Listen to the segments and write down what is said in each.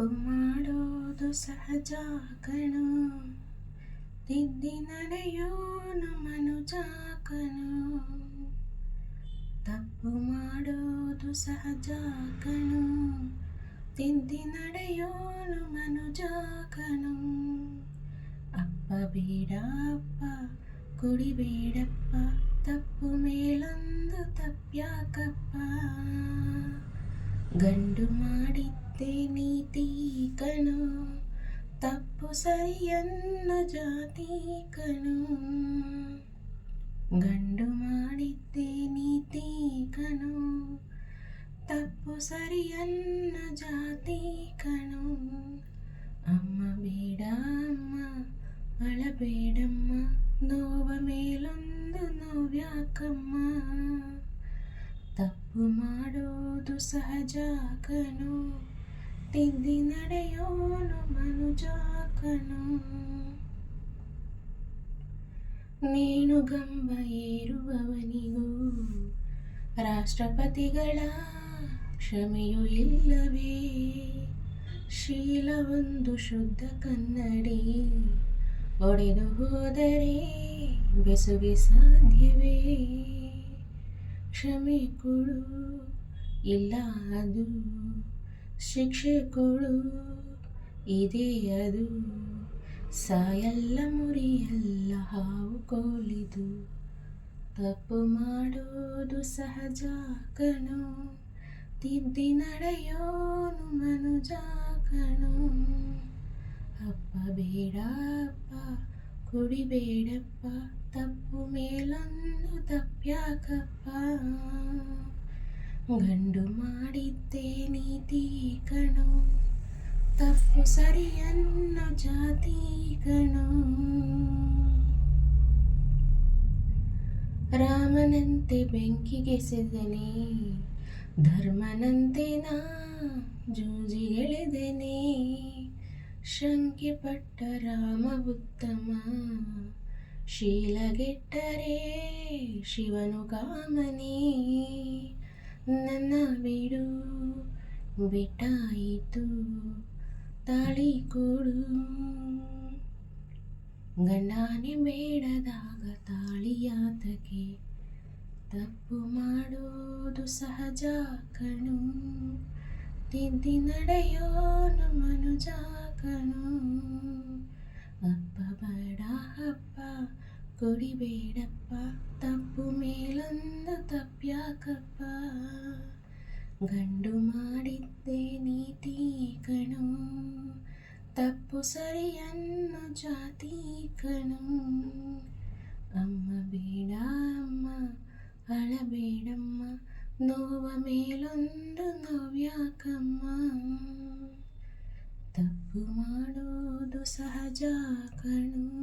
ತಪ್ಪು ಮಾಡೋದು ಸಹಜ ಕಣು. ತಿದ್ದಿ ನಡೆಯೋನು ಮನುಜ ಕಣು ತಪ್ಪು ಮಾಡೋದು ಸಹಜ ಕಣು. ತಿದ್ದಿ ನಡೆಯೋನು ಮನುಜ ಕಣು ಅಪ್ಪ ಬೇಡ ಅಪ್ಪ ಕುಡಿಬೇಡಪ್ಪ ತಪ್ಪು ಮೇಲೊಂದು ತಪ್ಪ್ಯಾಕಪ್ಪ. ಗಂಡು ಮಾಡಿದ್ದೆ ನೀತಿ ಕಣು ತಪ್ಪು ಸರಿಯನ್ನ ಜಾತಿ ಕಣು ಗಂಡು ಮಾಡಿದ್ದೆ ನೀತಿ ಕಣು ತಪ್ಪು ಸರಿಯನ್ನ ಜಾತಿ ಕಣು ಅಮ್ಮ ಬೇಡ ಅಮ್ಮ ಅಳಬೇಡಮ್ಮ ನೋವ ಮೇಲೊಂದು ನೋವ್ಯಾಕಮ್ಮ ತಪ್ಪು ಮಾಡೋದು ಸಹಜ ಕಣು ತಿದ್ದಿ ನಡೆಯೋನು ಮನುಜಾಕನು. ನೀನು ಗಂಬ ಏರುವವನಿಗೂ ರಾಷ್ಟ್ರಪತಿಗಳ ಕ್ಷಮೆಯೂ ಇಲ್ಲವೇ? ಶೀಲವೊಂದು ಶುದ್ಧ ಕನ್ನಡಿ ಒಡೆದು ಹೋದರೆ ಬೆಸುಗೆ ಸಾಧ್ಯವೇ? ಕ್ಷಮೆ ಕೊಡು, ಇಲ್ಲ ಅದು ಶಿಕ್ಷೆ ಕೊಡು ಇದೆಯದು. ಸಾಯಲ್ಲ ಮುರಿಯಲ್ಲ ಹಾವು ಕೋಲಿದು. ತಪ್ಪು ಮಾಡೋದು ಸಹಜ ಕಣು. ತಿದ್ದಿ ನಡೆಯೋನು ಮನುಜ ಕಣು. ಅಪ್ಪ ಬೇಡಪ್ಪ ಕುಡಿಬೇಡಪ್ಪ ತಪ್ಪು ಮೇಲೊಂದು ತಪ್ಪ್ಯಾಕಪ್ಪ. ಗಂಡು ಮಾಡಿದ್ದೆ ನೀತಿ ಕಣು. ತಪ್ಪು ಸರಿಯನ್ನ ಜಾತಿ ಕಣು. ರಾಮನಂತೆ ಬೆಂಕಿಗೆಸೆದನೆ ಧರ್ಮನಂತೆ ನಾ ಜೂಜಿಗೆಳೆದೆನೆ ಶಂಕೆ ಪಟ್ಟ ರಾಮ ಉತ್ತಮ, ಶೀಲಗೆಟ್ಟರೆ ಶಿವನು ಕಾಮನೆ. ನನ್ನ ಬಿಡು ಬಿಟ್ಟಾಯಿತು, ತಾಳಿ ಕೊಡು. ಗಂಡಾನೆ ಬೇಡದಾಗ ತಾಳಿಯಾತಗೆ ತಪ್ಪು ಮಾಡೋದು ಸಹಜ ಕಣು. ತಿದ್ದಿ ನಡೆಯೋ ಮನುಜ ಕಣು. ಅಪ್ಪ ಬೇಡ ಅಪ್ಪ ಕುಡಿಬೇಡಪ್ಪ ತಪ್ಪು ಮೇಲೊಂದು ತಪ್ಪ್ಯಾಕಪ್ಪ ಗಂಡು ಮಾಡಿದ್ದೆ ನೀತಿ ಕಣು. ತಪ್ಪು ಸರಿಯನ್ನು ಜಾತಿ ಕಣು. ಅಮ್ಮ ಬೇಡ ಅಮ್ಮ ಅಳಬೇಡಮ್ಮ ನೋವ ಮೇಲೊಂದು ನೋವ್ಯಾಕಮ್ಮ ತಪ್ಪು ಮಾಡೋದು ಸಹಜ ಕಣು.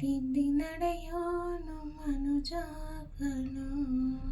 ತಿದ್ದಿ ನಡೆಯೋನು ಮನುಜ ಕಣು